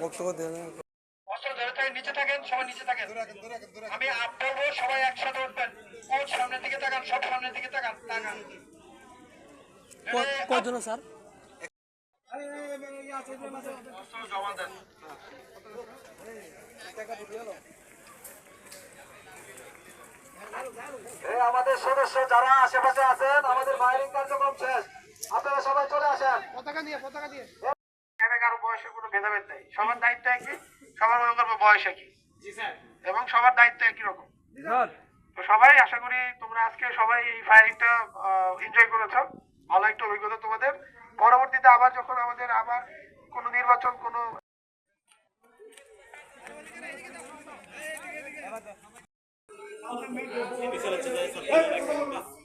বক্তব্য দেন থাকেন নিচে থাকেন সবাই নিচে থাকেন। আমি আপ বলব সবাই একসাথে উঠবেন। কোচ সামনের দিকে তাকান সব সামনের দিকে তাকান তাকান। কজন স্যার? জমা দেন আমাদের সদস্য যারা আশেপাশে আছেন আমাদের ফায়ারিং কার্যক্রম শেষ। আপনারা সবাই চলে আসেন। পতাকা দিয়ে পতাকা দিয়ে। কারও বয়সের কোনো ভেদাভেদ নেই। সবার দায়িত্ব একই। সবার মনে করব বয়স একই। এবং সবার দায়িত্ব একই রকম। তো সবাই আশা করি তোমরা আজকে সবাই এই ফায়ারিংটা এনজয় করেছ। ভালো একটা অভিজ্ঞতা তোমাদের। পরবর্তীতে আবার যখন আমাদের আবার কোনো নির্বাচন কোনো কানে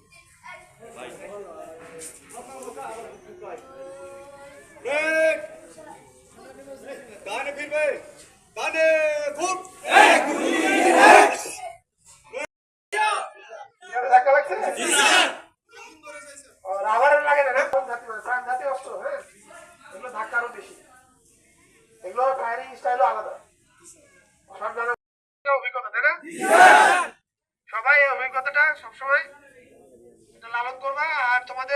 সবাই অভিজ্ঞতাটা সবসময় এটা লালন করবা আর তোমাদের